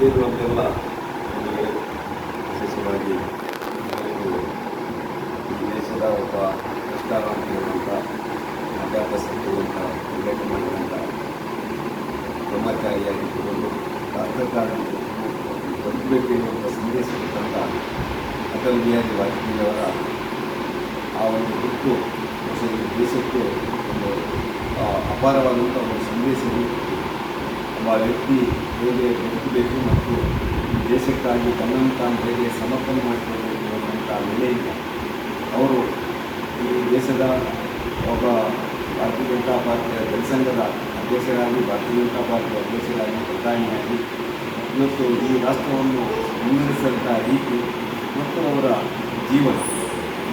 ಸೇರುವಂತೆಲ್ಲ ನಮಗೆ ವಿಶೇಷವಾಗಿ ಈ ದೇಶದ ಒಬ್ಬ ಕೃಷ್ಣಾರಾಮಿರುವಂಥ ಅಗಾಧ ಸತ್ತಿರುವಂಥ ಉಲ್ಲೇಖ ಮಾಡಿದಂಥ ಕ್ರಮಕಾರಿಯಾಗಿಟ್ಟುಕೊಂಡು ರಾಜಕಾರಣಕ್ಕೆ ಬದುಕಬೇಕು ಎನ್ನುವಂಥ ಸಂದೇಶ ಕೊಟ್ಟಂಥ ಅಟಲ್ ಬಿಹಾರಿ ವಾಜಪೇಯಿ ಆ ಒಂದು ಗುರುತು ದೇಶಕ್ಕೆ ಒಂದು ಅಪಾರವಾದಂಥ ಒಂದು ಸಂದೇಶವು ಒಬ್ಬ ವ್ಯಕ್ತಿ ಹೇಗೆ ಬದುಕಬೇಕು ಮತ್ತು ದೇಶಕ್ಕಾಗಿ ತನ್ನನ್ನು ತಾನು ಹೇಗೆ ಸಮರ್ಪಣೆ ಮಾಡಿಕೊಳ್ಬೇಕು ಅನ್ನುವಂಥ ನೆಲೆಯಿಂದ ಅವರು ಈ ದೇಶದ ಒಬ್ಬ ಭಾರತೀಯ ಜನತಾ ಪಾರ್ಟಿಯ ಜನಸಂಘದ ಅಧ್ಯಕ್ಷರಾಗಿ, ಭಾರತೀಯ ಜನತಾ ಪಾರ್ಟಿಯ ಅಧ್ಯಕ್ಷರಾಗಿ, ಪ್ರಧಾನಿಯಾಗಿ ಇವತ್ತು ಈ ರಾಷ್ಟ್ರವನ್ನು ಮುನ್ನಡೆಸಿದಂಥ ರೀತಿ ಮತ್ತು ಅವರ ಜೀವನ,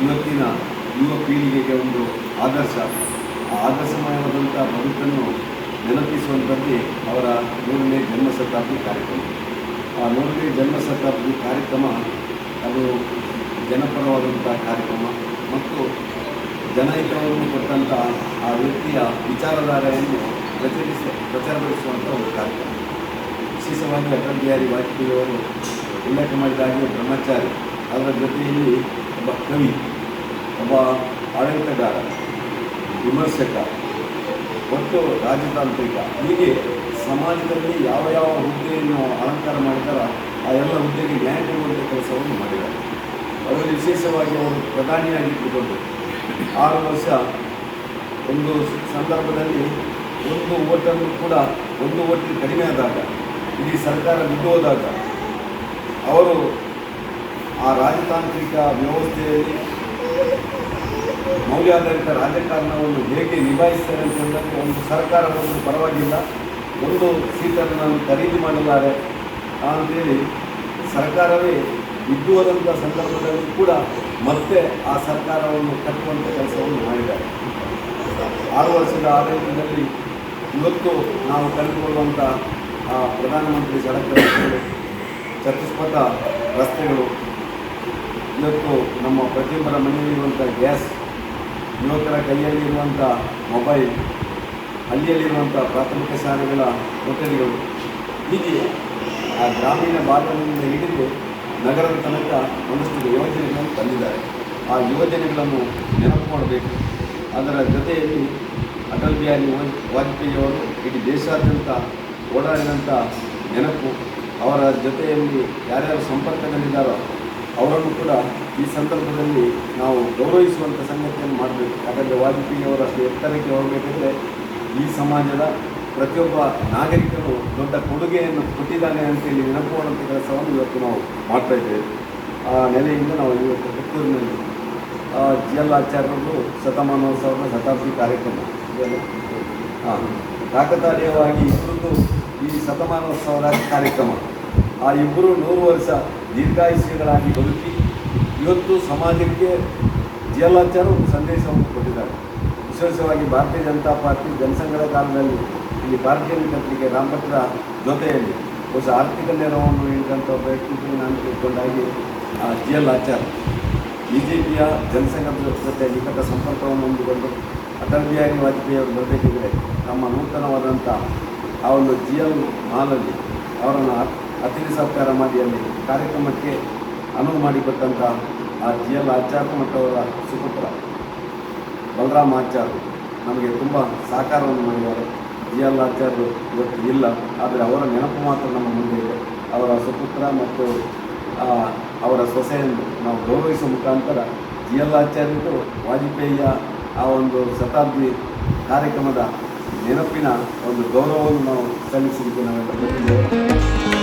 ಇವತ್ತಿನ ಯುವ ಪೀಳಿಗೆಗೆ ಒಂದು ಆದರ್ಶ. ಆ ಆದರ್ಶಮಯವಾದಂಥ ಬದುಕನ್ನು ನೆನಪಿಸುವಂಥದ್ದೇ ಅವರ ನೂರನೇ ಜನ್ಮ ಶತಾಬ್ದಿ ಕಾರ್ಯಕ್ರಮ. ಆ ನೂರನೇ ಜನ್ಮ ಶತಾಬ್ದಿ ಕಾರ್ಯಕ್ರಮ ಅದು ಜನಪರವಾದಂಥ ಕಾರ್ಯಕ್ರಮ ಮತ್ತು ಜನಹಿತವನ್ನು ಕೊಟ್ಟಂಥ ಆ ವ್ಯಕ್ತಿಯ ವಿಚಾರಧಾರೆಯನ್ನು ಪ್ರಚರಿಸ ಪ್ರಚಾರಪಡಿಸುವಂಥ ಒಂದು ಕಾರ್ಯಕ್ರಮ. ವಿಶೇಷವಾಗಿ ಅಟಲ್ ಬಿಹಾರಿ ವಾಜಪೇಯಿ ಅವರು ಉಲ್ಲೇಖ ಮಾಡಿದ ಹಾಗೆ ಬ್ರಹ್ಮಚಾರಿ, ಅದರ ಜೊತೆಯಲ್ಲಿ ಒಬ್ಬ ಕವಿ, ಒಬ್ಬ ಆಡಳಿತಗಾರ, ವಿಮರ್ಶಕ ಒಟ್ಟು ರಾಜತಾಂತ್ರಿಕ. ಹೀಗೆ ಸಮಾಜದಲ್ಲಿ ಯಾವ ಯಾವ ಹುದ್ದೆಯನ್ನು ಅಲಂಕಾರ ಮಾಡಿದಾರ ಆ ಎಲ್ಲ ಹುದ್ದೆಗೆ ನ್ಯಾಯ ಕೊಡುವಂಥ ಕೆಲಸವನ್ನು ಮಾಡಿದ್ದಾರೆ. ಅದರಲ್ಲಿ ವಿಶೇಷವಾಗಿ ಅವರು ಪ್ರಧಾನಿಯಾಗಿಟ್ಟುಕೊಂಡು ಆರು ವರ್ಷ ಒಂದು ಸಂದರ್ಭದಲ್ಲಿ ಒಂದು ಓಟನ್ನು ಕೂಡ ಒಂದು ಓಟಿಗೆ ಕಡಿಮೆ ಆದಾಗ, ಇಡೀ ಸರ್ಕಾರ ಬಿದ್ದು ಹೋದಾಗ ಅವರು ಆ ರಾಜತಾಂತ್ರಿಕ ವ್ಯವಸ್ಥೆಯಲ್ಲಿ ಮೌಲ್ಯಾಧಾರಿತ ರಾಜಕಾರಣವನ್ನು ಹೇಗೆ ನಿಭಾಯಿಸ್ತಾರೆ ಅಂತ ಒಂದು ಸರ್ಕಾರ ಒಂದು ಪರವಾಗಿಲ್ಲ. ಒಂದು ಸೀಟನ್ನು ನಾನು ಖರೀದಿ ಮಾಡಲಾರೆ. ಅಂತೇಳಿ ಸರ್ಕಾರವೇ ಬಿದ್ದು ಹೋದಂಥ ಸಂದರ್ಭದಲ್ಲಿ ಕೂಡ ಮತ್ತೆ ಆ ಸರ್ಕಾರವನ್ನು ಕಟ್ಟುವಂಥ ಕೆಲಸವನ್ನು ಮಾಡಿದ್ದಾರೆ. ಆರು ವರ್ಷದ ಆಡಳಿತದಲ್ಲಿ ಇವತ್ತು ನಾವು ಕಂಡುಕೊಳ್ಳುವಂಥ ಆ ಪ್ರಧಾನಮಂತ್ರಿ ಸಡಕ್ ರಸ್ತೆಗಳು ಚತುಷ್ಪಥ ರಸ್ತೆಗಳು, ಇವತ್ತು ನಮ್ಮ ಪ್ರತಿಯೊಬ್ಬರ ಮನೆಯಲ್ಲಿರುವಂಥ ಗ್ಯಾಸ್ ಯುವಕರ ಕೈಯಲ್ಲಿರುವಂಥ ಮೊಬೈಲ್, ಹಳ್ಳಿಯಲ್ಲಿರುವಂಥ ಪ್ರಾಥಮಿಕ ಶಾಲೆಗಳ ಹೋಟೆಲ್ಗಳು ಹೀಗೆ ಆ ಗ್ರಾಮೀಣ ಭಾಗದಿಂದ ಹಿಡಿದು ನಗರದ ತನಕ ಒಂದಷ್ಟು ಯೋಜನೆಗಳನ್ನು ತಂದಿದ್ದಾರೆ. ಆ ಯೋಜನೆಗಳನ್ನು ನೆನಪು ಮಾಡಬೇಕು. ಅದರ ಜೊತೆಯಲ್ಲಿ ಅಟಲ್ ಬಿಹಾರಿ ವಾಜ್- ವಾಜಪೇಯಿಯವರು ಇಡೀ ದೇಶಾದ್ಯಂತ ಓಡಾಡಿದಂಥ ನೆನಪು ಅವರ ಜೊತೆಯಲ್ಲಿ ಯಾರ್ಯಾರು ಸಂಪರ್ಕದಲ್ಲಿದ್ದಾರೋ ಅವರನ್ನು ಕೂಡ ಈ ಸಂದರ್ಭದಲ್ಲಿ ನಾವು ಗೌರವಿಸುವಂಥ ಸಂಗತಿಯನ್ನು ಮಾಡಬೇಕು. ಯಾಕಂದರೆ ವಾಜಪೇಯಿಯವರು ಅಷ್ಟು ಎತ್ತರಕ್ಕೆ ಹೋಗಬೇಕಂದ್ರೆ ಈ ಸಮಾಜದ ಪ್ರತಿಯೊಬ್ಬ ನಾಗರಿಕರು ದೊಡ್ಡ ಕೊಡುಗೆಯನ್ನು ಕೊಟ್ಟಿದ್ದಾನೆ ಅಂತೇಳಿ ನೆನಪು ಮಾಡುವಂಥ ಕೆಲಸವನ್ನು ಇವತ್ತು ನಾವು ಮಾಡ್ತಾ ಇದ್ದೇವೆ. ಆ ನೆಲೆಯಿಂದ ನಾವು ಇವತ್ತು ಪುತ್ತೂರಿನಲ್ಲಿ ಜಿ ಎಲ್ ಆಚಾರ್ಯರು ಶತಮಾನೋತ್ಸವದ ಶತಾಬ್ದಿ ಕಾರ್ಯಕ್ರಮ. ಹಾಂ ಕಾಕತಾಳೀಯವಾಗಿ ಇಬ್ಬರದ್ದು ಈ ಶತಮಾನೋತ್ಸವದ ಕಾರ್ಯಕ್ರಮ. ಆ ಇಬ್ಬರು ನೂರು ವರ್ಷ ದೀರ್ಘಾಯುಷ್ಯಗಳಾಗಿ ಬದುಕಿ ಇವತ್ತು ಸಮಾಜಕ್ಕೆ ಜಿ ಎಲ್ ಒಂದು ಸಂದೇಶವನ್ನು ಕೊಟ್ಟಿದ್ದಾರೆ. ವಿಶೇಷವಾಗಿ ಭಾರತೀಯ ಜನತಾ ಪಾರ್ಟಿ ಜನಸಂಘದ ಕಾಲದಲ್ಲಿ ಇಲ್ಲಿ ಭಾರತೀಯ ಪತ್ರಿಕೆ ರಾಮಭದ್ರ ಜೊತೆಯಲ್ಲಿ ಹೊಸ ಆರ್ಥಿಕ ನೆರವನ್ನು ನೀಡಿದಂಥ ಪ್ರಯತ್ನಕ್ಕೆ ನಾನು ತಿಳ್ಕೊಂಡಾಗಿ G L Achar B J ಪಿಯ ಜನಸಂಘದ ಜೊತೆ ನಿಕಟ ಸಂಪರ್ಕವನ್ನು ಹೊಂದಿಕೊಂಡು ಅಟಲ್ ಬಿಹಾರಿ ವಾಜಪೇಯಿ ಅವರು ಬರಬೇಕಿದ್ರೆ ನಮ್ಮ ನೂತನವಾದಂಥ ಆ ಒಂದು ಜಿ ಎಲ್ ಮಾಲಲ್ಲಿ ಅವರನ್ನು ಅತಿಥಿ ಸತ್ಕಾರ ಮಾಡಿ ಅಲ್ಲಿ ಕಾರ್ಯಕ್ರಮಕ್ಕೆ ಅನುವು ಮಾಡಿಕೊಟ್ಟಂತಹ ಆ ಜಿ ಎಲ್ ಆಚಾರ್ಯ ಮತ್ತು ಸುಪುತ್ರ ಬಲರಾಮ್ ಆಚಾರ್ಯ ನಮಗೆ ತುಂಬ ಸಹಕಾರವನ್ನು ಮಾಡಿದ್ದಾರೆ. ಜಿ ಎಲ್ ಆಚಾರ್ಯರು ಇವತ್ತು ಇಲ್ಲ, ಆದರೆ ಅವರ ನೆನಪು ಮಾತ್ರ ನಮ್ಮ ಮುಂದೆ ಇದೆ. ಅವರ ಸುಪುತ್ರ ಮತ್ತು ಅವರ ಸೊಸೆಯನ್ನು ನಾವು ಗೌರವಿಸುವ ಮುಖಾಂತರ ಜಿ ಎಲ್ ಆಚಾರ್ಯರು ವಾಜಪೇಯಿಯ ಆ ಒಂದು ಶತಾಬ್ದಿ ಕಾರ್ಯಕ್ರಮದ ನೆನಪಿನ ಒಂದು ಗೌರವವನ್ನು ನಾವು ಸಲ್ಲಿಸಲಿಕ್ಕೆ ನಾವೆಲ್ಲ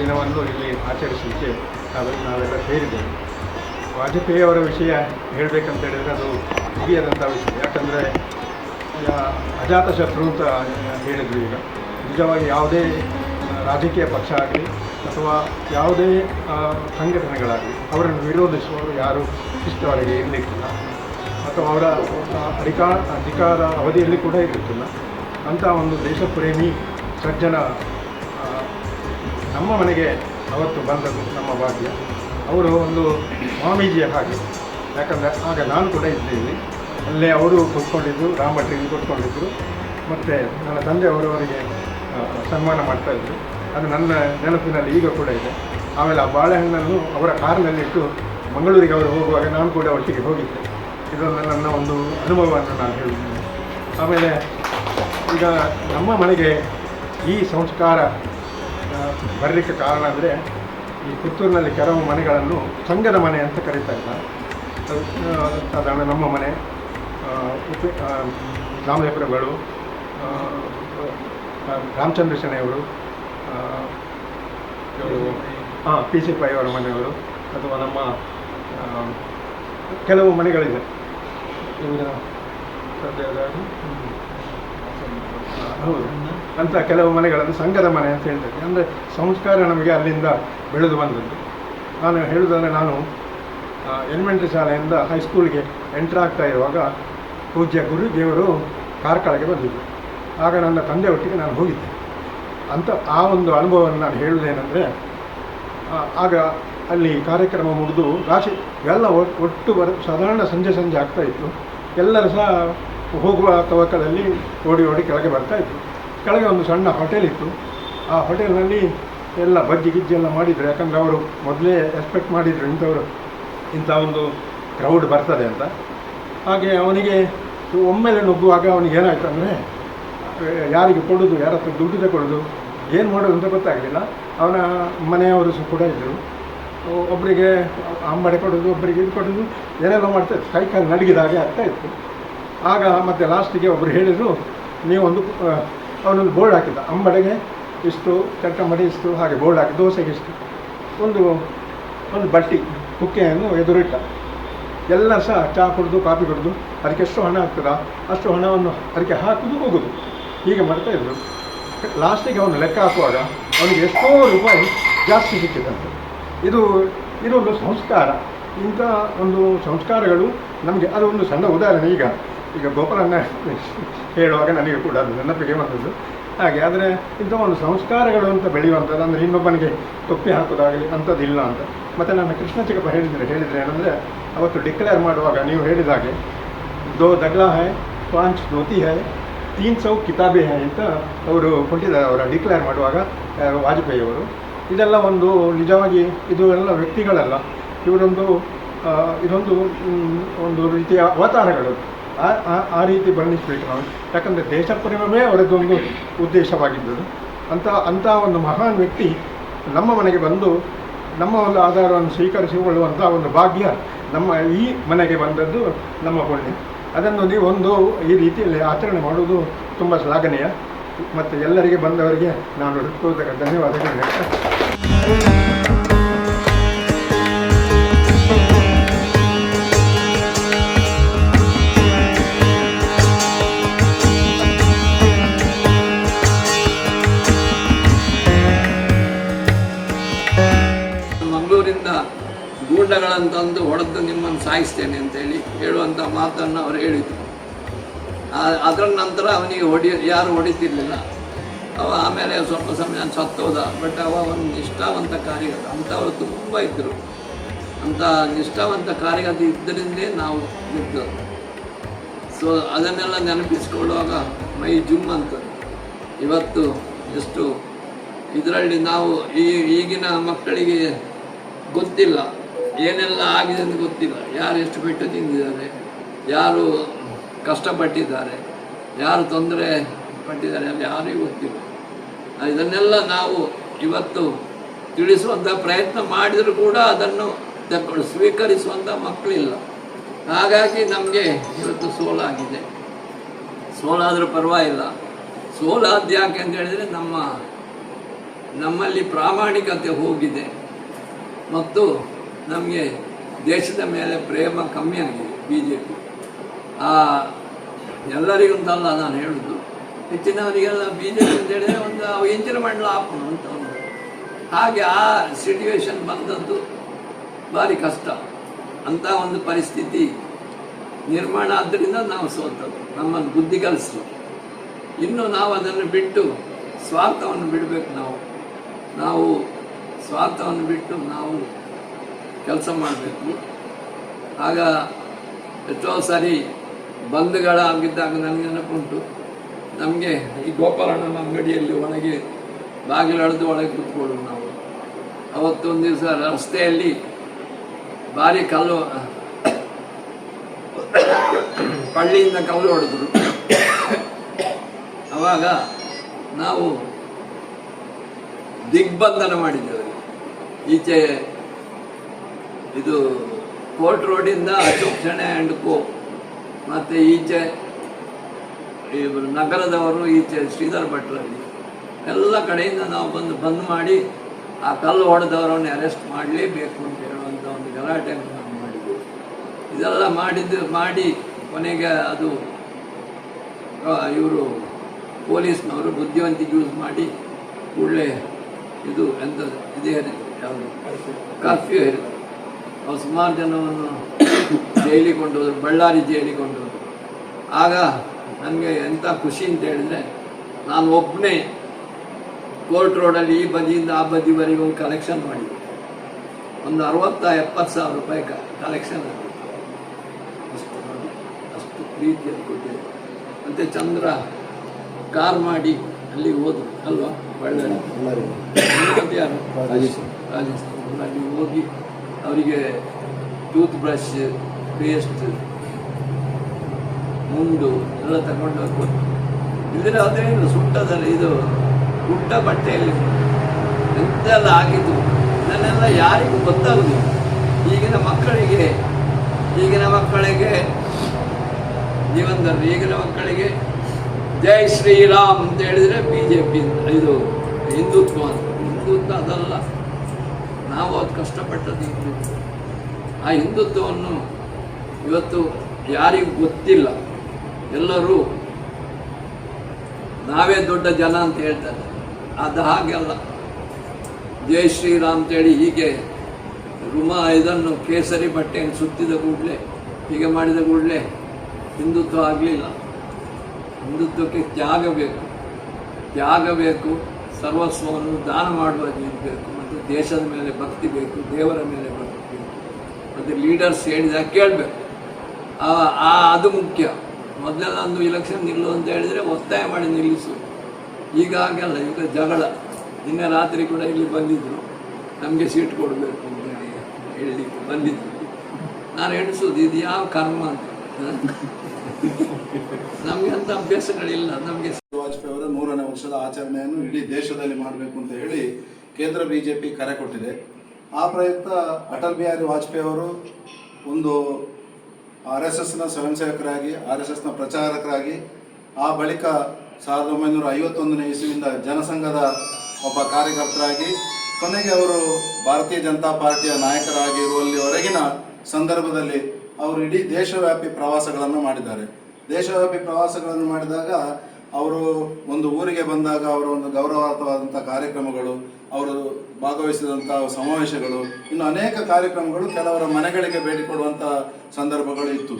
ದಿನವನ್ನು ಇಲ್ಲಿ ಆಚರಿಸಲಿಕ್ಕೆ ನಾವೆಲ್ಲ ನಾವೆಲ್ಲ ಸೇರಿದ್ದೇವೆ. ವಾಜಪೇಯಿ ಅವರ ವಿಷಯ ಹೇಳಬೇಕಂತ ಹೇಳಿದರೆ ಅದು ಮುಗಿಯದಂಥ ವಿಷಯ. ಯಾಕಂದರೆ ಅಜಾತಶತ್ರು ಅಂತ ಹೇಳಿದ್ರು ಈಗ. ನಿಜವಾಗಿ ಯಾವುದೇ ರಾಜಕೀಯ ಪಕ್ಷ ಆಗಲಿ ಅಥವಾ ಯಾವುದೇ ಸಂಘಟನೆಗಳಾಗಲಿ, ಅವರನ್ನು ವಿರೋಧಿಸುವವರು ಯಾರು ಇಷ್ಟವರೆಗೆ ಇರಲಿಕ್ಕಿಲ್ಲ. ಅಥವಾ ಅವರ ಅಧಿಕಾರ ಅಧಿಕಾರ ಅವಧಿಯಲ್ಲಿ ಕೂಡ ಇರಲಿಕ್ಕಿಲ್ಲ. ಅಂಥ ಒಂದು ದೇಶಪ್ರೇಮಿ, ಸಜ್ಜನ ನಮ್ಮ ಮನೆಗೆ ಅವತ್ತು ಬಂದದ್ದು ನಮ್ಮ ಭಾಗ್ಯ. ಅವರು ಒಂದು ಸ್ವಾಮೀಜಿಯ ಹಾಗೆ. ಯಾಕಂದರೆ ಆಗ ನಾನು ಕೂಡ ಇದ್ದೆ ಇಲ್ಲಿ ಅಲ್ಲೇ ಅವರು ಕೂತ್ಕೊಂಡಿದ್ದು ರಾಮಭಟ್ರಿಗೆ ಕೂತ್ಕೊಂಡಿದ್ದರು ಮತ್ತು ನನ್ನ ತಂದೆಯವರು ಅವರಿಗೆ ಆ, ಸನ್ಮಾನ ಮಾಡ್ತಾಯಿದ್ರು ಅದು ನನ್ನ ನೆನಪಿನಲ್ಲಿ ಈಗ ಕೂಡ ಇದೆ. ಆಮೇಲೆ ಆ ಬಾಳೆಹಣ್ಣನ್ನು ಅವರ ಕಾರಿನಲ್ಲಿ ಇಟ್ಟು ಮಂಗಳೂರಿಗೆ ಅವರು ಹೋಗುವಾಗ ನಾನು ಕೂಡ ಒಟ್ಟಿಗೆ ಹೋಗಿದ್ದೆ. ಇದೊಂದು ನನ್ನ ಒಂದು ಅನುಭವವನ್ನು ನಾನು ಹೇಳಿದ್ದೇನೆ ಆಮೇಲೆ ಈಗ ನಮ್ಮ ಮನೆಗೆ ಈ ಸಂಸ್ಕಾರ ಬರಲಿಕ್ಕೆ ಕಾರಣ ಅಂದರೆ ಈ ಪುತ್ತೂರಿನಲ್ಲಿ ಕೆಲವು ಮನೆಗಳನ್ನು ಸಂಘದ ಮನೆ ಅಂತ ಕರೀತಾ ಇದ್ದಾರೆ ಸಾಧಾರಣ ನಮ್ಮ ಮನೆ ರಾಮದೇಪುರಗಳು ರಾಮಚಂದ್ರ ಶೆಣೆಯವರು ಹಾಂ ಪಿ ಸಿ ಪೈ ಅವರ ಮನೆಯವರು, ಅಥವಾ ನಮ್ಮ ಕೆಲವು ಮನೆಗಳಿದೆ ಹೌದು. ಅಂತ ಕೆಲವು ಮನೆಗಳನ್ನು ಸಂಘದ ಮನೆ ಅಂತ ಹೇಳ್ತಾರೆ. ಅಂದರೆ ಸಂಸ್ಕಾರ ನಮಗೆ ಅಲ್ಲಿಂದ ಬೆಳೆದು ಬಂದದ್ದು. ನಾನು ಹೇಳುವುದಂದರೆ ನಾನು ಎಲಿಮೆಂಟ್ರಿ ಶಾಲೆಯಿಂದ ಹೈಸ್ಕೂಲ್ಗೆ ಎಂಟ್ರ್ ಆಗ್ತಾ ಇರುವಾಗ ಪೂಜ್ಯ ಗುರುದೇವರು ಕಾರ್ಕಳಗೆ ಬಂದಿದ್ದರು ಆಗ ನನ್ನ ತಂದೆ ಒಟ್ಟಿಗೆ ನಾನು ಹೋಗಿದ್ದೆ. ಅಂತ ಆ ಒಂದು ಅನುಭವವನ್ನು ನಾನು ಹೇಳುವುದೇನೆಂದರೆ ಆಗ ಅಲ್ಲಿ ಕಾರ್ಯಕ್ರಮ ಮುಗಿದು ರಾಶಿ ಎಲ್ಲ ಒಟ್- ಒಟ್ಟು ಬರ, ಸಾಧಾರಣ ಸಂಜೆ ಸಂಜೆ ಆಗ್ತಾ ಇತ್ತು. ಎಲ್ಲರೂ ಸಹ ಹೋಗುವ ತವಕದಲ್ಲಿ ಓಡಿ ಓಡಿ ಕೆಳಗೆ ಬರ್ತಾ ಇತ್ತು ಕೆಳಗೆ ಒಂದು ಸಣ್ಣ ಹೋಟೆಲ್ ಇತ್ತು. ಆ ಹೋಟೆಲ್ನಲ್ಲಿ ಎಲ್ಲ ಬಜ್ಜಿ ಗಿಜ್ಜಿ ಎಲ್ಲ ಮಾಡಿದರು. ಯಾಕಂದರೆ ಅವರು ಮೊದಲೇ ಎಕ್ಸ್ಪೆಕ್ಟ್ ಮಾಡಿದರು ಇಂಥವರು. ಇಂಥ ಒಂದು ಕ್ರೌಡ್ ಬರ್ತದೆ ಅಂತ. ಹಾಗೆ ಅವನಿಗೆ ಒಮ್ಮೆಲೆ ನುಗ್ಗುವಾಗ ಅವನಿಗೆ ಏನಾಯ್ತು ಅಂದರೆ, ಯಾರಿಗೆ ಕೊಡೋದು, ಯಾರ ಹತ್ರ ದುಡ್ಡು ತಗೊಳ್ಳೋದು, ಏನು ಮಾಡೋದು ಅಂತ ಗೊತ್ತಾಗಲಿಲ್ಲ. ಅವನ ಮನೆಯವರು ಸಹ ಕೂಡ ಇದ್ದರು ಒಬ್ಬರಿಗೆ ಅಂಬಡೆ ಕೊಡೋದು ಒಬ್ಬರಿಗೆ ಇದು ಕೊಡೋದು ಏನೆಲ್ಲ ಮಾಡ್ತಾ ಇತ್ತು. ಕೈ ಕಾಲು ನಡಗಿದ ಹಾಗೆ ಆಗ್ತಾ ಇತ್ತು. ಆಗ ಮತ್ತೆ ಲಾಸ್ಟಿಗೆ ಒಬ್ಬರು ಹೇಳಿದರು, ನೀವೊಂದು ಅವನೊಂದು ಬೋರ್ಡ್ ಹಾಕಿದ್ದ. ಅಂಬಡೆಗೆ ಇಷ್ಟು, ಚಟ್ಟಂಬಡಿ ಇಷ್ಟು, ಹಾಗೆ ಬೋರ್ಡ್ ಹಾಕಿ, ದೋಸೆಗೆ ಇಷ್ಟು. ಒಂದು ಒಂದು ಬಟ್ಟಿ ಕುಕ್ಕೆಯನ್ನು ಎದುರಿಟ್ಟ. ಎಲ್ಲ ಸಹ ಚಹಾ ಕುಡಿದು, ಕಾಫಿ ಕುಡಿದು, ಅದಕ್ಕೆ ಎಷ್ಟು ಹಣ ಆಗ್ತದಾ? ಅಷ್ಟು ಹಣವನ್ನು ಅದಕ್ಕೆ ಹಾಕುದು, ಹೋಗುದು. ಹೀಗೆ ಮಾಡ್ತಾ ಇದ್ರು. ಲಾಸ್ಟಿಗೆ ಅವನು ಲೆಕ್ಕ ಹಾಕುವಾಗ ಅವನಿಗೆ ಎಷ್ಟೋ ರೂಪಾಯಿ ಜಾಸ್ತಿ ಸಿಕ್ಕಿದಂತೆ. ಇದು, ಇದೊಂದು ಸಂಸ್ಕಾರ. ಇಂಥ ಒಂದು ಸಂಸ್ಕಾರಗಳು ನಮಗೆ ಅದು ಒಂದು ಸಣ್ಣ ಉದಾಹರಣೆ ಈಗ. ಈಗ ಗೋಪಾಲನ್ನ ಹೇಳುವಾಗ ನನಗೆ ಕೂಡ ಅದು ನೆನಪಿಗೆ ಬಂದದ್ದು. ಹಾಗೆ, ಆದರೆ ಇಂಥ ಒಂದು ಸಂಸ್ಕಾರಗಳು ಅಂತ ಬೆಳೆಯುವಂಥದ್ದು, ಅಂದರೆ ಇನ್ನೊಬ್ಬನಿಗೆ ತೊಪ್ಪಿ ಹಾಕೋದಾಗಲಿ ಅಂಥದ್ದಿಲ್ಲ ಅಂತ. ಮತ್ತು ನನ್ನ ಕೃಷ್ಣ ಚಿಕ್ಕಪ್ಪ ಹೇಳಿದರೆ ಹೇಳಿದರೆ ಏನಂದರೆ, ಅವತ್ತು ಡಿಕ್ಲೇರ್ ಮಾಡುವಾಗ ನೀವು ಹೇಳಿದ ಹಾಗೆ, ದೋ ದಗ್ಲಾ ಹೈ, ಪಾಂಚ್ ಧೋತಿ ಹೈ, ತೀನ್ ಸೌ ಕಿತಾಬಿ ಹೈ ಅಂತ ಅವರು ಕೊಟ್ಟಿದ್ದಾರೆ. ಅವರ ಡಿಕ್ಲೇರ್ ಮಾಡುವಾಗ ವಾಜಪೇಯಿ ಅವರು ಇದೆಲ್ಲ ಒಂದು ನಿಜವಾಗಿ ಇದು ಎಲ್ಲ ವ್ಯಕ್ತಿಗಳಲ್ಲ. ಇವರೊಂದು ಇದೊಂದು ಒಂದು ರೀತಿಯ ಅವತಾರಗಳು. ಆ- ಆ- ರೀತಿ ಬಣ್ಣಿಸಬೇಕು ನಾವು. ಯಾಕಂದರೆ ದೇಶ ಪ್ರೇಮವೇ ಅವರದ್ದೊಂದು ಉದ್ದೇಶವಾಗಿದ್ದದು. ಅಂತ ಅಂಥ ಒಂದು ಮಹಾನ್ ವ್ಯಕ್ತಿ ನಮ್ಮ ಮನೆಗೆ ಬಂದು ನಮ್ಮ ಒಂದು ಆಧಾರವನ್ನು ಸ್ವೀಕರಿಸಿಕೊಳ್ಳುವಂಥ ಒಂದು ಭಾಗ್ಯ ನಮ್ಮ ಈ ಮನೆಗೆ ಬಂದದ್ದು ನಮ್ಮ ಪುಣ್ಯ ಅದನ್ನು ನೀವು ಒಂದು ಈ ರೀತಿಯಲ್ಲಿ ಆಚರಣೆ ಮಾಡುವುದು ತುಂಬ ಶ್ಲಾಘನೀಯ. ಮತ್ತು ಎಲ್ಲರಿಗೆ ಬಂದವರಿಗೆ ನಾನು ಹೃತ್ಪೂರ್ವಕ ಧನ್ಯವಾದಗಳು. ಗೂಂಡಗಳನ್ನು ತಂದು ಹೊಡೆದು ನಿಮ್ಮನ್ನು ಸಾಯಿಸ್ತೇನೆ ಅಂತೇಳಿ ಹೇಳುವಂಥ ಮಾತನ್ನು ಅವರು ಹೇಳಿದರು. ಅದರ ನಂತರ ಅವನಿಗೆ ಹೊಡಿ, ಯಾರು ಹೊಡಿತಿರ್ಲಿಲ್ಲ. ಅವ ಆಮೇಲೆ ಸ್ವಲ್ಪ ಸಮಯ ಸತ್ತೋದ ಬಟ್ ಅವ ಒಂದು ನಿಷ್ಠಾವಂತ ಕಾರ್ಯಗತ ಅಂಥವರು ತುಂಬ ಇದ್ದರು ಅಂಥ ನಿಷ್ಠಾವಂತ ಕಾರ್ಯಗತ ಇದ್ದರಿಂದೇ ನಾವು ಗೆದ್ದದ್ದು ಸೊ ಅದನ್ನೆಲ್ಲ ನೆನಪಿಸ್ಕೊಳ್ಳುವಾಗ ಮೈ ಜುಮ್ ಅಂತ ಇವತ್ತು ಎಷ್ಟು, ಇದರಲ್ಲಿ ನಾವು ಈ ಈಗಿನ ಮಕ್ಕಳಿಗೆ ಗೊತ್ತಿಲ್ಲ. ಏನೆಲ್ಲ ಆಗಿದೆ ಅಂತ ಗೊತ್ತಿಲ್ಲ. ಯಾರು ಎಷ್ಟು ಬೆಟ್ಟು ತಿಂದಿದ್ದಾರೆ, ಯಾರು ಕಷ್ಟಪಟ್ಟಿದ್ದಾರೆ, ಯಾರು ತೊಂದರೆ ಪಟ್ಟಿದ್ದಾರೆ ಅಲ್ಲಿ ಯಾರಿಗೂ ಗೊತ್ತಿಲ್ಲ. ಇದನ್ನೆಲ್ಲ ನಾವು ಇವತ್ತು ತಿಳಿಸುವಂಥ ಪ್ರಯತ್ನ ಮಾಡಿದರೂ ಕೂಡ ಅದನ್ನು ಸ್ವೀಕರಿಸುವಂಥ ಮಕ್ಕಳಿಲ್ಲ. ಹಾಗಾಗಿ ನಮಗೆ ಇವತ್ತು ಸೋಲಾಗಿದೆ ಸೋಲಾದರೂ ಪರವಾಗಿಲ್ಲ. ಸೋಲಾದ ಯಾಕೆ ಅಂತ ಹೇಳಿದರೆ ನಮ್ಮ, ನಮ್ಮಲ್ಲಿ ಪ್ರಾಮಾಣಿಕತೆ ಹೋಗಿದೆ. ಮತ್ತು ನಮಗೆ ದೇಶದ ಮೇಲೆ ಪ್ರೇಮ ಕಮ್ಮಿ ಆಗಿದೆ ಬಿ ಜೆ ಪಿ ಆ ಎಲ್ಲರಿಗಂತಲ್ಲ ನಾನು ಹೇಳುದು, ಹೆಚ್ಚಿನವರಿಗೆಲ್ಲ ಬಿ ಜೆ ಪಿ ಒಂದು ಎಂಚಿನ ಮಂಡಲ ಹಾಕೋಣ ಅಂತ ಒಂದು. ಹಾಗೆ ಆ ಸಿಚುವೇಶನ್ ಬಂದದ್ದು ಭಾರಿ ಕಷ್ಟ. ಅಂತ ಒಂದು ಪರಿಸ್ಥಿತಿ ನಿರ್ಮಾಣ ಆದ್ದರಿಂದ ನಾವು ಸೋತದ್ದು, ನಮ್ಮನ್ನು ಬುದ್ಧಿ ಕಲಿಸ್ತು ಇನ್ನು ನಾವು ಅದನ್ನು ಬಿಟ್ಟು ಸ್ವಾರ್ಥವನ್ನು ಬಿಡಬೇಕು ನಾವು. ನಾವು ಸ್ವಾರ್ಥವನ್ನು ಬಿಟ್ಟು ನಾವು ಕೆಲಸ ಮಾಡಬೇಕು. ಆಗ ಎಷ್ಟೋ ಸಾರಿ ಬಂಧುಗಳಾಗಿದ್ದಾಗ ನನಗೆ ನೆನಪುಂಟು. ನಮಗೆ ಈ ಗೋಪಾಲಣ್ಣನ ಅಂಗಡಿಯಲ್ಲಿ ಒಳಗೆ ಬಾಗಿಲು ಅಳೆದು ಒಳಗೆ ಕೂತ್ಕೊಳ್ಳೋದು ನಾವು. ಅವತ್ತೊಂದು ದಿವಸ ರಸ್ತೆಯಲ್ಲಿ ಭಾರಿ ಕಲ್ಲು, ಪಳ್ಳಿಯಿಂದ ಕಲ್ಲು ಹೊಡೆದ್ರು. ಅವಾಗ ನಾವು ದಿಗ್ಬಂಧನ ಮಾಡಿದ್ದೇವೆ. ಈಚೆ ಇದು ಕೋರ್ಟ್ ರೋಡಿಂದ ಅಶೋಕ್ ಶಣೆ ಆ್ಯಂಡ್ ಕೋ. ಮತ್ತು ಈಚೆ ನಗರದವರು ಈಚೆ ಶ್ರೀಧರ್ ಭಟ್ರಲ್ಲಿ ಎಲ್ಲ ಕಡೆಯಿಂದ ನಾವು ಬಂದು ಬಂದ್ ಮಾಡಿ ಆ ಕಲ್ಲು ಹೊಡೆದವರನ್ನು ಅರೆಸ್ಟ್ ಮಾಡಲೇಬೇಕು ಅಂತ ಹೇಳುವಂಥ ಒಂದು ಗಲಾಟೆಯನ್ನು ನಾವು ಮಾಡಿದ್ವಿ. ಇದೆಲ್ಲ ಮಾಡಿದ್ದು, ಮಾಡಿ ಕೊನೆಗೆ ಅದು ಇವರು ಪೊಲೀಸ್ನವರು ಬುದ್ಧಿವಂತಿ ಯೂಸ್ ಮಾಡಿ ಒಳ್ಳೆ ಇದು ಎಂತ, ಇದೇ ಯಾವುದು? ಕರ್ಫ್ಯೂ ಹೇರಿದ್ರು ಅವ್ರು ಸುಮಾರು ಜನವನ್ನು ಜೈಲಿಗೆ ಕೊಂಡೋದ್ರು ಬಳ್ಳಾರಿ ಜೈಲಿಗೆ ಕೊಂಡೋದ್ರು. ಆಗ ನನಗೆ ಎಂಥ ಖುಷಿ ಅಂತ ಹೇಳಿದ್ರೆ ನಾನು ಒಬ್ಬನೇ ಕೋರ್ಟ್ ರೋಡಲ್ಲಿ ಈ ಬದಿಯಿಂದ ಆ ಬದಿವರೆಗೆ ಒಂದು ಕಲೆಕ್ಷನ್ ಮಾಡಿದ್ದೆ. ಒಂದು ಅರವತ್ತ ಎಪ್ಪತ್ತು ಸಾವಿರ ರೂಪಾಯಿ ಕಲೆಕ್ಷನ್ ಅಷ್ಟು ಅಷ್ಟು ಪ್ರೀತಿಯಲ್ಲಿ ಕೊಟ್ಟಿದೆ ಮತ್ತು ಚಂದ್ರ ಕಾರ್ ಮಾಡಿ ಅಲ್ಲಿ ಹೋದ್ರು ಅಲ್ವಾ? ಬಳ್ಳಾರಿ. ಯಾರು? ರಾಜಸ್ಥಾನ ಅಲ್ಲಿ ಹೋಗಿ ಅವರಿಗೆ ಟೂತ್ ಬ್ರಷ್ ಪೇಸ್ಟ್ ಮುಂಡು ಎಲ್ಲ ತಗೊಂಡು ಹೋಗ್ಬೋದು ಇದ್ರೆ ಅದೇನು ಸುಟ್ಟದಲ್ಲ ಇದು ಪುಟ್ಟ ಬಟ್ಟೆಯಲ್ಲಿ ಎಂತೆಲ್ಲ ಆಗಿದ್ದು, ಇದನ್ನೆಲ್ಲ ಯಾರಿಗೂ ಗೊತ್ತಾಗುದಿಲ್ಲ. ಈಗಿನ ಮಕ್ಕಳಿಗೆ ಈಗಿನ ಮಕ್ಕಳಿಗೆ ಜೀವನದಲ್ಲಿ ಈಗಿನ ಮಕ್ಕಳಿಗೆ ಜೈ ಶ್ರೀರಾಮ್ ಅಂತ ಹೇಳಿದರೆ ಬಿ ಜೆ ಪಿ ಇದು ಹಿಂದುತ್ವ ಅಂತ. ಹಿಂದುತ್ವ ಅದಲ್ಲ. ನಾವು ಅದು ಕಷ್ಟಪಟ್ಟದ್ದು ಆ ಹಿಂದುತ್ವವನ್ನು ಇವತ್ತು ಯಾರಿಗೂ ಗೊತ್ತಿಲ್ಲ. ಎಲ್ಲರೂ ನಾವೇ ದೊಡ್ಡ ಜನ ಅಂತ ಹೇಳ್ತಾರೆ. ಅದು ಹಾಗೆಲ್ಲ ಜೈ ಶ್ರೀರಾಮ್ ಅಂತೇಳಿ ಹೀಗೆ ರುಮ ಇದನ್ನು ಕೇಸರಿ ಬಟ್ಟೆಯನ್ನು ಸುತ್ತಿದ ಕೂಡಲೇ, ಹೀಗೆ ಮಾಡಿದ ಕೂಡಲೇ ಹಿಂದುತ್ವ ಆಗಲಿಲ್ಲ. ಹಿಂದುತ್ವಕ್ಕೆ ತ್ಯಾಗ ಬೇಕು. ತ್ಯಾಗ ಬೇಕು, ಸರ್ವಸ್ವವನ್ನು ದಾನ ಮಾಡುವ ಇರಬೇಕು ದೇಶದ ಮೇಲೆ ಭಕ್ತಿ ಬೇಕು ದೇವರ ಮೇಲೆ ಭಕ್ತಿ ಬೇಕು ಮತ್ತು ಲೀಡರ್ಸ್ ಹೇಳಿದಾಗ ಕೇಳಬೇಕು. ಆ ಅದು ಮುಖ್ಯ. ಮೊದಲೆಲ್ಲ ಇಲೆಕ್ಷನ್ ನಿಲ್ಲು ಅಂತ ಹೇಳಿದರೆ ಒತ್ತಾಯ ಮಾಡಿ ನಿಲ್ಲಿಸು. ಈಗ ಹಾಗೆಲ್ಲ ಈಗ ಜಗಳ. ನಿನ್ನೆ ರಾತ್ರಿ ಕೂಡ ಇಲ್ಲಿ ಬಂದಿದ್ದರು ನಮಗೆ ಸೀಟ್ ಕೊಡಬೇಕು ಅಂತ ಹೇಳಿ ಹೇಳಲಿಕ್ಕೆ ಬಂದಿದ್ರು. ನಾನು ಎಣಿಸೋದು ಇದು ಯಾವ ಕರ್ಮ ಅಂತ. ನಮಗೆ ಅಂತ ಅಭ್ಯಾಸಗಳಿಲ್ಲ, ನಮಗೆ ವಾಜಪೇಯಿ ಅವರ ನೂರನೇ ವರ್ಷದ ಆಚರಣೆಯನ್ನು ಇಡೀ ದೇಶದಲ್ಲಿ ಮಾಡಬೇಕು ಅಂತ ಹೇಳಿ ಕೇಂದ್ರ ಬಿಜೆಪಿ ಕರೆ ಕೊಟ್ಟಿದೆ. ಆ ಪ್ರಯುಕ್ತ ಅಟಲ್ ಬಿಹಾರಿ ವಾಜಪೇಯಿ ಅವರು ಒಂದು ಆರ್ ಎಸ್ ಎಸ್ನ ಸ್ವಯಂ ಸೇವಕರಾಗಿ ಆರ್ ಎಸ್ ಎಸ್ನ ಪ್ರಚಾರಕರಾಗಿ, ಆ ಬಳಿಕ ಸಾವಿರದ ಒಂಬೈನೂರ ಐವತ್ತೊಂದನೇ ಇಸುವಿಂದ ಜನಸಂಘದ ಒಬ್ಬ ಕಾರ್ಯಕರ್ತರಾಗಿ, ಕೊನೆಗೆ ಅವರು ಭಾರತೀಯ ಜನತಾ ಪಾರ್ಟಿಯ ನಾಯಕರಾಗಿರುವಲ್ಲಿವರೆಗಿನ ಸಂದರ್ಭದಲ್ಲಿ ಅವರು ಇಡೀ ದೇಶವ್ಯಾಪಿ ಪ್ರವಾಸಗಳನ್ನು ಮಾಡಿದ್ದಾರೆ. ದೇಶವ್ಯಾಪಿ ಪ್ರವಾಸಗಳನ್ನು ಮಾಡಿದಾಗ ಅವರು ಒಂದು ಊರಿಗೆ ಬಂದಾಗ ಅವರ ಒಂದು ಗೌರವಾರ್ಥವಾದಂಥ ಕಾರ್ಯಕ್ರಮಗಳು ಅವರು ಭಾಗವಹಿಸಿದಂಥ ಸಮಾವೇಶಗಳು, ಇನ್ನು ಅನೇಕ ಕಾರ್ಯಕ್ರಮಗಳು ಕೆಲವರ ಮನೆಗಳಿಗೆ ಭೇಟಿ ಕೊಡುವಂಥ ಸಂದರ್ಭಗಳು ಇತ್ತು.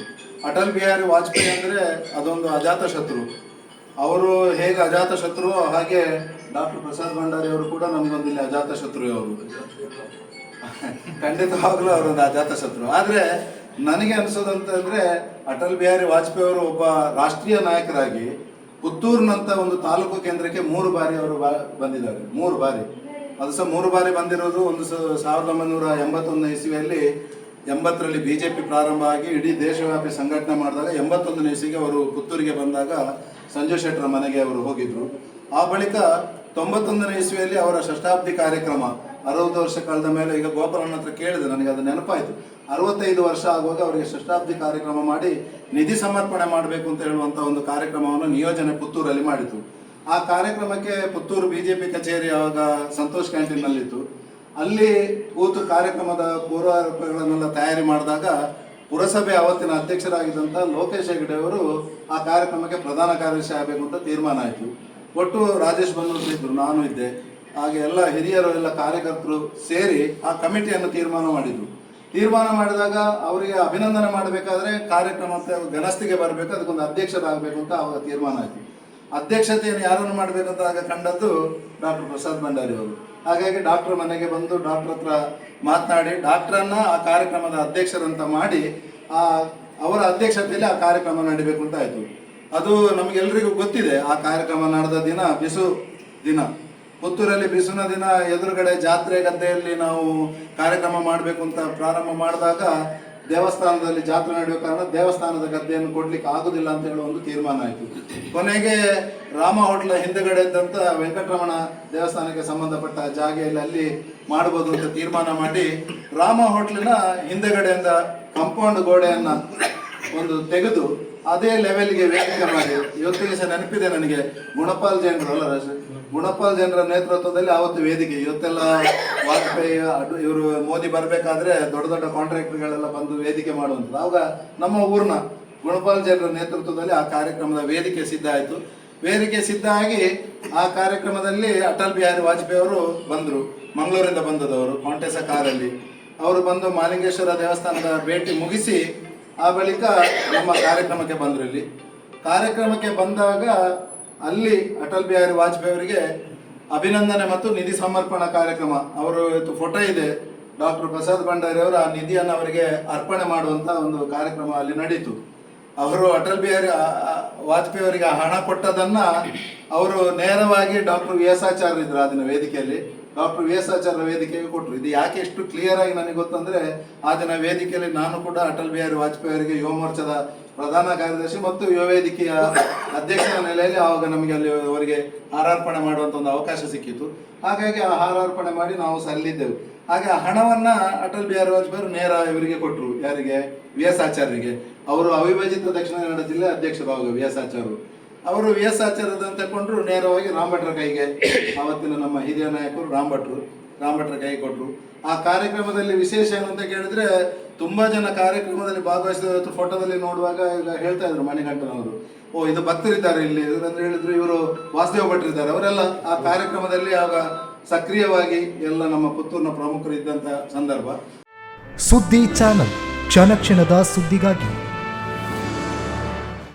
ಅಟಲ್ ಬಿಹಾರಿ ವಾಜಪೇಯಿ ಅಂದರೆ ಅದೊಂದು ಅಜಾತ ಶತ್ರು. ಅವರು ಹೇಗೆ ಅಜಾತ ಶತ್ರು? ಹಾಗೆ ಡಾಕ್ಟರ್ ಪ್ರಸಾದ್ ಭಂಡಾರಿ ಅವರು ಕೂಡ ನಮಗೊಂದು ಅಜಾತ ಶತ್ರು ಅವರು ಖಂಡಿತವಾಗ್ಲೂ ಅವರೊಂದು ಅಜಾತ ಶತ್ರು. ಆದರೆ ನನಗೆ ಅನಿಸೋದಂತಂದರೆ ಅಟಲ್ ಬಿಹಾರಿ ವಾಜಪೇಯಿ ಅವರು ಒಬ್ಬ ರಾಷ್ಟ್ರೀಯ ನಾಯಕರಾಗಿ ಪುತ್ತೂರಿನಂಥ ಒಂದು ತಾಲೂಕು ಕೇಂದ್ರಕ್ಕೆ ಮೂರು ಬಾರಿ ಅವರು ಬಂದಿದ್ದಾರೆ. ಮೂರು ಬಾರಿ. ಅದು ಸಹ ಮೂರು ಬಾರಿ ಬಂದಿರೋದು, ಒಂದು ಸಾವಿರದ ಒಂಬೈನೂರ ಎಂಬತ್ತೊಂದನೇ ಇಸ್ವಿಯಲ್ಲಿ ಎಂಬತ್ತರಲ್ಲಿ ಬಿ ಜೆ ಪಿ ಪ್ರಾರಂಭ ಆಗಿ ಇಡೀ ದೇಶವ್ಯಾಪಿ ಸಂಘಟನೆ ಮಾಡಿದಾಗ ಎಂಬತ್ತೊಂದನೇ ಇಸ್ವಿಗೆ ಅವರು ಪುತ್ತೂರಿಗೆ ಬಂದಾಗ ಸಂಜಯ್ ಶೆಟ್ಟರ ಮನೆಗೆ ಅವರು ಹೋಗಿದ್ರು. ಆ ಬಳಿಕ ತೊಂಬತ್ತೊಂದನೇ ಇಸ್ವಿಯಲ್ಲಿ ಅವರ ಷಷ್ಟಾಬ್ದಿ ಕಾರ್ಯಕ್ರಮ, ಅರವತ್ತು ವರ್ಷ ಕಳೆದ ಮೇಲೆ ಈಗ ಗೋಪಾಲನ ಹತ್ರ ಕೇಳಿದೆ, ನನಗೆ ಅದು ನೆನಪಾಯಿತು. ಅರವತ್ತೈದು ವರ್ಷ ಆಗುವಾಗ ಅವರಿಗೆ ಷಷ್ಟಾಬ್ದಿ ಕಾರ್ಯಕ್ರಮ ಮಾಡಿ ನಿಧಿ ಸಮರ್ಪಣೆ ಮಾಡಬೇಕು ಅಂತ ಹೇಳುವಂಥ ಒಂದು ಕಾರ್ಯಕ್ರಮವನ್ನು ನಿಯೋಜನೆ ಪುತ್ತೂರಲ್ಲಿ ಮಾಡಿತು ಆ ಕಾರ್ಯಕ್ರಮಕ್ಕೆ ಪುತ್ತೂರು ಬಿಜೆಪಿ ಕಚೇರಿ ಅವಾಗ ಸಂತೋಷ್ ಕ್ಯಾಂಟೀನ್ನಲ್ಲಿತ್ತು, ಅಲ್ಲಿ ಕೂತು ಕಾರ್ಯಕ್ರಮದ ಪೂರ್ವಗಳನ್ನೆಲ್ಲ ತಯಾರಿ ಮಾಡಿದಾಗ ಪುರಸಭೆ ಅವತ್ತಿನ ಅಧ್ಯಕ್ಷರಾಗಿದ್ದಂಥ ಲೋಕೇಶ್ ಹೆಗಡೆ ಅವರು ಆ ಕಾರ್ಯಕ್ರಮಕ್ಕೆ ಪ್ರಧಾನ ಕಾರ್ಯದರ್ಶಿ ಆಗಬೇಕು ಅಂತ ತೀರ್ಮಾನ ಆಯಿತು. ಒಟ್ಟು ರಾಜೇಶ್ ಬನ್ನೂರು ಇದ್ದರು ನಾನು ಇದ್ದೆ. ಹಾಗೆ ಎಲ್ಲ ಹಿರಿಯರು, ಎಲ್ಲ ಕಾರ್ಯಕರ್ತರು ಸೇರಿ ಆ ಕಮಿಟಿಯನ್ನು ತೀರ್ಮಾನ ಮಾಡಿದ್ರು. ತೀರ್ಮಾನ ಮಾಡಿದಾಗ ಅವರಿಗೆ ಅಭಿನಂದನೆ ಮಾಡಬೇಕಾದ್ರೆ ಕಾರ್ಯಕ್ರಮ ಘನಸ್ಥಿಗೆ ಬರಬೇಕು, ಅದಕ್ಕೊಂದು ಅಧ್ಯಕ್ಷರಾಗಬೇಕು ಅಂತ ಅವಾಗ ತೀರ್ಮಾನ ಆಯಿತು. ಅಧ್ಯಕ್ಷತೆಯನ್ನು ಯಾರನ್ನು ಮಾಡಬೇಕಂತ ಆಗ ಕಂಡದ್ದು ಡಾಕ್ಟರ್ ಪ್ರಸಾದ್ ಭಂಡಾರಿ ಅವರು. ಹಾಗಾಗಿ ಡಾಕ್ಟರ್ ಮನೆಗೆ ಬಂದು ಡಾಕ್ಟರ್ ಹತ್ರ ಮಾತನಾಡಿ, ಡಾಕ್ಟ್ರನ್ನ ಆ ಕಾರ್ಯಕ್ರಮದ ಅಧ್ಯಕ್ಷರಂತ ಮಾಡಿ, ಆ ಅವರ ಅಧ್ಯಕ್ಷತೆಯಲ್ಲಿ ಆ ಕಾರ್ಯಕ್ರಮ ನಡಿಬೇಕು ಅಂತ ಆಯಿತು. ಅದು ನಮಗೆಲ್ಲರಿಗೂ ಗೊತ್ತಿದೆ, ಆ ಕಾರ್ಯಕ್ರಮ ನಡೆದ ದಿನ ಬಿಸು ದಿನ. ಪುತ್ತೂರಲ್ಲಿ ಬಿಸಿನ ದಿನ ಎದುರುಗಡೆ ಜಾತ್ರೆ ಗದ್ದೆಯಲ್ಲಿ ನಾವು ಕಾರ್ಯಕ್ರಮ ಮಾಡಬೇಕು ಅಂತ ಪ್ರಾರಂಭ ಮಾಡಿದಾಗ ದೇವಸ್ಥಾನದಲ್ಲಿ ಜಾತ್ರೆ ನಡೆಯುವ ಕಾರಣ ದೇವಸ್ಥಾನದ ಗದ್ದೆಯನ್ನು ಕೊಡ್ಲಿಕ್ಕೆ ಆಗುದಿಲ್ಲ ಅಂತ ಹೇಳುವ ಒಂದು ತೀರ್ಮಾನ ಆಯಿತು. ಕೊನೆಗೆ ರಾಮ ಹೋಟ್ಲ ಹಿಂದೆಗಡೆ ಇದ್ದಂತ ವೆಂಕಟರಮಣ ದೇವಸ್ಥಾನಕ್ಕೆ ಸಂಬಂಧಪಟ್ಟ ಜಾಗೆಯಲ್ಲಿ ಅಲ್ಲಿ ಮಾಡಬಹುದು ಅಂತ ತೀರ್ಮಾನ ಮಾಡಿ ರಾಮ ಹೋಟ್ಲಿನ ಹಿಂದೆಗಡೆಯಿಂದ ಕಂಪೌಂಡ್ ಗೋಡೆಯನ್ನ ಒಂದು ತೆಗೆದು ಅದೇ ಲೆವೆಲ್ಗೆ ವೇದಿಕೆ ಮಾಡಿ ಇವತ್ತಿಗೆ ಸಹ ನೆನಪಿದೆ ನನಗೆ ಗುಣಪಾಲ್ ಜೈನರು, ಅಲ್ಲ ಗುಣಪಾಲ್ ಜನರ ನೇತೃತ್ವದಲ್ಲಿ ಆವತ್ತು ವೇದಿಕೆ. ಇವತ್ತೆಲ್ಲ ವಾಜಪೇಯಿ ಇವರು ಮೋದಿ ಬರಬೇಕಾದ್ರೆ ದೊಡ್ಡ ದೊಡ್ಡ ಕಾಂಟ್ರಾಕ್ಟರ್ಗಳೆಲ್ಲ ಬಂದು ವೇದಿಕೆ ಮಾಡುವಂಥದ್ದು. ಆವಾಗ ನಮ್ಮ ಊರ್ನ ಗುಣಪಾಲ್ ಜನರ ನೇತೃತ್ವದಲ್ಲಿ ಆ ಕಾರ್ಯಕ್ರಮದ ವೇದಿಕೆ ಸಿದ್ಧ ಆಯಿತು. ವೇದಿಕೆ ಸಿದ್ಧ ಆಗಿ ಆ ಕಾರ್ಯಕ್ರಮದಲ್ಲಿ ಅಟಲ್ ಬಿಹಾರಿ ವಾಜಪೇಯಿ ಅವರು ಬಂದರು. ಮಂಗಳೂರಿಂದ ಬಂದದವರು ಕಾಂಟೆಸ ಕಾರಲ್ಲಿ ಅವರು ಬಂದು ಮಾಲಿಂಗೇಶ್ವರ ದೇವಸ್ಥಾನದ ಭೇಟಿ ಮುಗಿಸಿ ಆ ಬಳಿಕ ನಮ್ಮ ಕಾರ್ಯಕ್ರಮಕ್ಕೆ ಬಂದರು ಇಲ್ಲಿ. ಕಾರ್ಯಕ್ರಮಕ್ಕೆ ಬಂದಾಗ ಅಲ್ಲಿ ಅಟಲ್ ಬಿಹಾರಿ ವಾಜಪೇಯಿ ಅವರಿಗೆ ಅಭಿನಂದನೆ ಮತ್ತು ನಿಧಿ ಸಮರ್ಪಣಾ ಕಾರ್ಯಕ್ರಮ. ಅವರು ಇವತ್ತು ಫೋಟೋ ಇದೆ. ಡಾಕ್ಟರ್ ಪ್ರಸಾದ್ ಭಂಡಾರಿ ಅವರು ಆ ನಿಧಿಯನ್ನು ಅವರಿಗೆ ಅರ್ಪಣೆ ಮಾಡುವಂಥ ಒಂದು ಕಾರ್ಯಕ್ರಮ ಅಲ್ಲಿ ನಡೀತು. ಅವರು ಅಟಲ್ ಬಿಹಾರಿ ವಾಜಪೇಯಿ ಅವರಿಗೆ ಹಣ ಕೊಟ್ಟದನ್ನ ಅವರು ನೇರವಾಗಿ ಡಾಕ್ಟರ್ ವಿ ಎಸ್ ಆಚಾರ್ಯ ಇದ್ರು ಆ ವೇದಿಕೆಯಲ್ಲಿ. ಡಾಕ್ಟರ್ ವಿ ಎಸ್ ಆಚಾರ್ಯ ವೇದಿಕೆಗೆ ಕೊಟ್ಟರು ಇದು ಯಾಕೆ ಎಷ್ಟು ಕ್ಲಿಯರ್ ಆಗಿ ನನಗೆ ಗೊತ್ತಂದ್ರೆ, ಆ ದಿನ ವೇದಿಕೆಯಲ್ಲಿ ನಾನು ಕೂಡ ಅಟಲ್ ಬಿಹಾರಿ ವಾಜಪೇಯಿ ಅವರಿಗೆ ಯುವ ಮೋರ್ಚಾದ ಪ್ರಧಾನ ಕಾರ್ಯದರ್ಶಿ ಮತ್ತು ಯುವ ವೇದಿಕೆಯ ಅಧ್ಯಕ್ಷರ ನೆಲೆಯಲ್ಲಿ ಆವಾಗ ನಮಗೆ ಅಲ್ಲಿ ಅವರಿಗೆ ಹಾರಾರ್ಪಣೆ ಮಾಡುವಂತ ಒಂದು ಅವಕಾಶ ಸಿಕ್ಕಿತ್ತು. ಹಾಗಾಗಿ ಆ ಹಾರಾರ್ಪಣೆ ಮಾಡಿ ನಾವು ಸಲ್ಲಿದ್ದೆವು. ಹಾಗೆ ಆ ಹಣವನ್ನ ಅಟಲ್ ಬಿಹಾರಿ ವಾಜಪೇಯಿ ನೇರ ಇವರಿಗೆ ಕೊಟ್ಟರು ಯಾರಿಗೆ? ವಿ ಎಸ್ ಆಚಾರ್ಯರಿಗೆ ಅವರು ಅವಿಭಜಿತ ದಕ್ಷಿಣ ಕನ್ನಡ ಜಿಲ್ಲೆ ಅಧ್ಯಕ್ಷರು ಆವಾಗ ವಿ ಎಸ್ ಆಚಾರ್ಯರು ಅವರು ಎಸ್ ಆಚಾರ್ಯದನ್ನು ತಗೊಂಡ್ರು ನೇರವಾಗಿ ರಾಮಭಟ್ರ ಕೈಗೆ. ಆವತ್ತಿನ ನಮ್ಮ ಹಿರಿಯ ನಾಯಕರು ರಾಮಭಟ್ರು, ರಾಮಭಟ್ರ ಕೈ ಕೊಟ್ಟರು ಆ ಕಾರ್ಯಕ್ರಮದಲ್ಲಿ ವಿಶೇಷ ಏನು ಅಂತ ಕೇಳಿದ್ರೆ, ತುಂಬಾ ಜನ ಕಾರ್ಯಕ್ರಮದಲ್ಲಿ ಭಾಗವಹಿಸಿದ ಫೋಟೋದಲ್ಲಿ ನೋಡುವಾಗ ಈಗ ಹೇಳ್ತಾ ಇದ್ರು ಮಣಿಕಂಠನವರು. ಓ, ಇದು ಭಕ್ತರಿದ್ದಾರೆ ಇಲ್ಲಿ ಅಂದ್ರೆ ಹೇಳಿದ್ರು ಇವರು ವಾಸುದೇವ ಭಟ್ರಿದ್ದಾರೆ ಅವರೆಲ್ಲ ಆ ಕಾರ್ಯಕ್ರಮದಲ್ಲಿ ಆಗ ಸಕ್ರಿಯವಾಗಿ ಎಲ್ಲ ನಮ್ಮ ಪುತ್ತೂರಿನ ಪ್ರಮುಖರು ಇದ್ದಂತ ಸಂದರ್ಭ. ಸುದ್ದಿ ಚಾನಲ್, ಕ್ಷಣ ಕ್ಷಣದ ಸುದ್ದಿಗಾಗಿ.